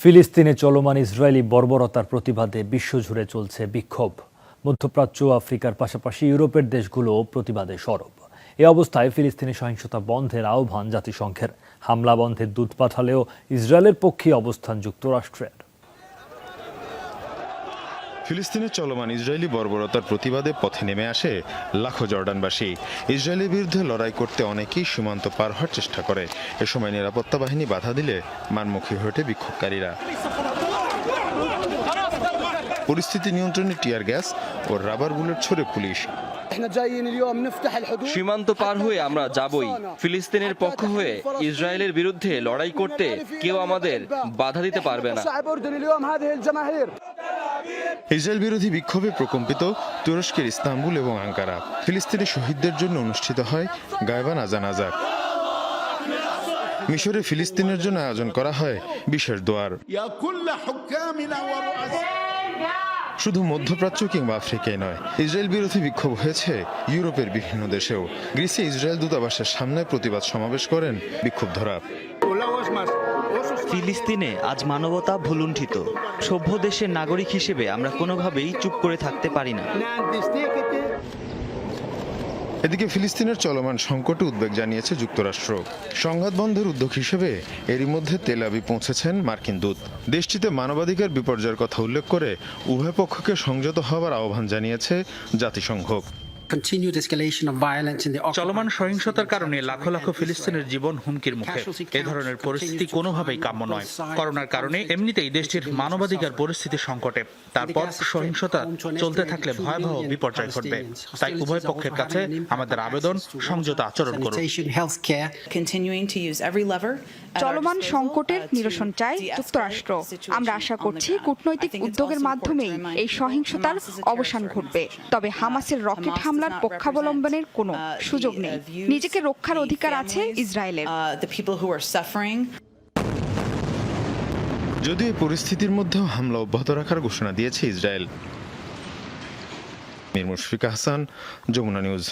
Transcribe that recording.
ফিলিস্তিনে চলমান ইসরায়েলি বর্বরতার প্রতিবাদে বিশ্বজুড়ে চলছে বিক্ষোভ। মধ্যপ্রাচ্য আফ্রিকার পাশাপাশি ইউরোপের দেশগুলোও প্রতিবাদে সরব। এ অবস্থায় ফিলিস্তিনি সহিংসতা বন্ধের আহ্বান জাতিসংঘের। হামলা বন্ধের দূত পাঠালেও ইসরায়েলের পক্ষে অবস্থান যুক্তরাষ্ট্রের ফিলিস্তিনে চলমান ইসরায়েলি বর্বরতার প্রতিবাদে পথে নেমে আসে লাখো জর্ডানবাসী। ইসরায়েলের বিরুদ্ধে লড়াই করতে অনেকেই সীমান্ত পার হওয়ার চেষ্টা করে। এ সময় নিরাপত্তা বাহিনী বাধা দিলে মানমুখী হয়ে ওঠে বিক্ষোভকারীরা। পরিস্থিতি নিয়ন্ত্রণে টিয়ার গ্যাস ও রাবার বুলেট ছড়ে পুলিশ। সীমান্ত পার হয়ে আমরা যাবই। ফিলিস্তিনের পক্ষ হয়ে ইসরায়েলের বিরুদ্ধে লড়াই করতে কেউ আমাদের বাধা দিতে পারবে না। ইসরায়েল বিরোধী বিক্ষোভে প্রকম্পিত তুরস্কের ইস্তাম্বুল এবং আঙ্কারা। ফিলিস্তিনি শহীদদের জন্য অনুষ্ঠিত হয় গায়বান আজান আজাক মিশরে ফিলিস্তিনের জন্য আয়োজন করা হয় বিশেষ দোয়ার। শুধু মধ্যপ্রাচ্য কিংবা আফ্রিকায় নয়, ইসরায়েল বিরোধী বিক্ষোভ হয়েছে ইউরোপের বিভিন্ন দেশেও। গ্রিসে ইসরায়েল দূতাবাসের সামনে প্রতিবাদ সমাবেশ করেন বিক্ষুব্ধরা। ফিলিস্তিনে আজ মানবতা ভুলুণ্ঠিত। সভ্য দেশের নাগরিক হিসেবে আমরা কোনোভাবেই চুপ করে থাকতে পারি না। এদিকে ফিলিস্তিনের চলমান সংকটে উদ্বেগ জানিয়েছে যুক্তরাষ্ট্র। সংঘাত বন্ধের উদ্যোগ হিসেবে এরই মধ্যে তেল আবিব পৌঁছেছেন মার্কিন দূত। দেশটিতে মানবাধিকার বিপর্যয়ের কথা উল্লেখ করে উভয় পক্ষকে সংযত হওয়ার আহ্বান জানিয়েছে জাতিসংঘ। চলমান সহিংসতার কারণে লাখ লাখ ফিলিস্তিনের জীবন হুমকির মুখে। এ ধরনের পরিস্থিতি কোনোভাবেই কাম্য নয়। করোনার কারণে এমনিতেই দেশটির মানবাধিকার পরিস্থিতি সংকটে। তারপর সহিংসতা চলতে থাকলে ভয়াবহ বিপর্যয় ঘটবে। তাই উভয় পক্ষের কাছে আমাদের আবেদন সংযত আচরণ করুন। চলমান সংকটের নিরসন চাই যুক্তরাষ্ট্র। আমরা আশা করছি কূটনৈতিক উদ্যোগের মাধ্যমেই এই সহিংসতার অবসান ঘটবে। তবে হামাসের রকেট হামলা হামলার পক্ষাবলম্বনের কোনো uh, সুযোগ নেই। uh, নিজেকে রক্ষার অধিকার আছে ইসরায়েলের। suffering. যদিও এই পরিস্থিতির মধ্যেও হামলা অব্যাহত রাখার ঘোষণা দিয়েছে ইসরায়েল। মির মুশফিক হাসান যমুনা নিউজ।